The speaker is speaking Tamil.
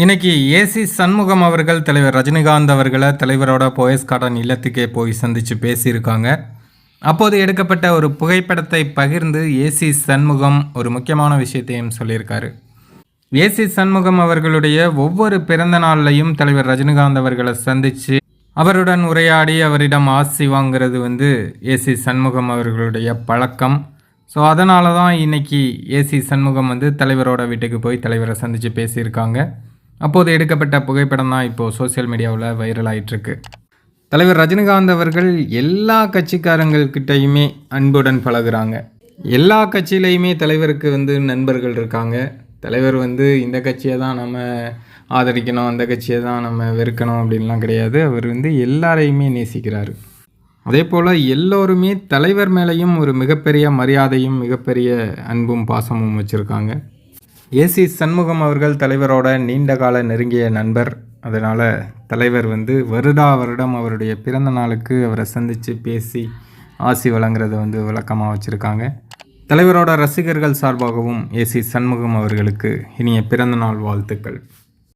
இன்னைக்கு ஏசி சண்முகம் அவர்கள் தலைவர் ரஜினிகாந்த் அவர்களை தலைவரோட போயஸ் கார்டன் இல்லத்துக்கே போய் சந்தித்து பேசியிருக்காங்க. அப்போது எடுக்கப்பட்ட ஒரு புகைப்படத்தை பகிர்ந்து ஏசி சண்முகம் ஒரு முக்கியமான விஷயத்தையும் சொல்லியிருக்காரு. ஏசி சண்முகம் அவர்களுடைய ஒவ்வொரு பிறந்த நாள்லையும் தலைவர் ரஜினிகாந்த் அவர்களை சந்தித்து அவருடன் உரையாடி அவரிடம் ஆசி வாங்கிறது வந்து ஏசி சண்முகம் அவர்களுடைய பழக்கம். ஸோ அதனால தான் இன்னைக்கு ஏசி சண்முகம் வந்து தலைவரோட வீட்டுக்கு போய் தலைவரை சந்தித்து பேசியிருக்காங்க. அப்போது எடுக்கப்பட்ட புகைப்படம் தான் இப்போது சோஷியல் மீடியாவில் வைரல் ஆயிட்டிருக்கு. தலைவர் ரஜினிகாந்த் அவர்கள் எல்லா கட்சிக்காரங்கள்கிட்டையுமே அன்புடன் பழகுறாங்க. எல்லா கட்சியிலையுமே தலைவருக்கு வந்து நண்பர்கள் இருக்காங்க. தலைவர் வந்து இந்த கட்சியை தான் நம்ம ஆதரிக்கணும் அந்த கட்சியை தான் நம்ம வெறுக்கணும் அப்படின்லாம் கிடையாது. அவர் வந்து எல்லாரையுமே நேசிக்கிறார். அதே போல் எல்லோருமே தலைவர் மேலேயும் ஒரு மிகப்பெரிய மரியாதையும் மிகப்பெரிய அன்பும் பாசமும் வச்சுருக்காங்க. ஏசி சண்முகம் அவர்கள் தலைவரோட நீண்ட கால நெருங்கிய நண்பர். அதனால் தலைவர் வந்து வருடா வருடம் அவருடைய பிறந்த நாளுக்கு அவரை சந்தித்து பேசி ஆசி வழங்குறத வந்து விளக்கமாக வச்சுருக்காங்க. தலைவரோட ரசிகர்கள் சார்பாகவும் ஏசி சண்முகம் அவர்களுக்கு இனிய பிறந்தநாள் வாழ்த்துக்கள்.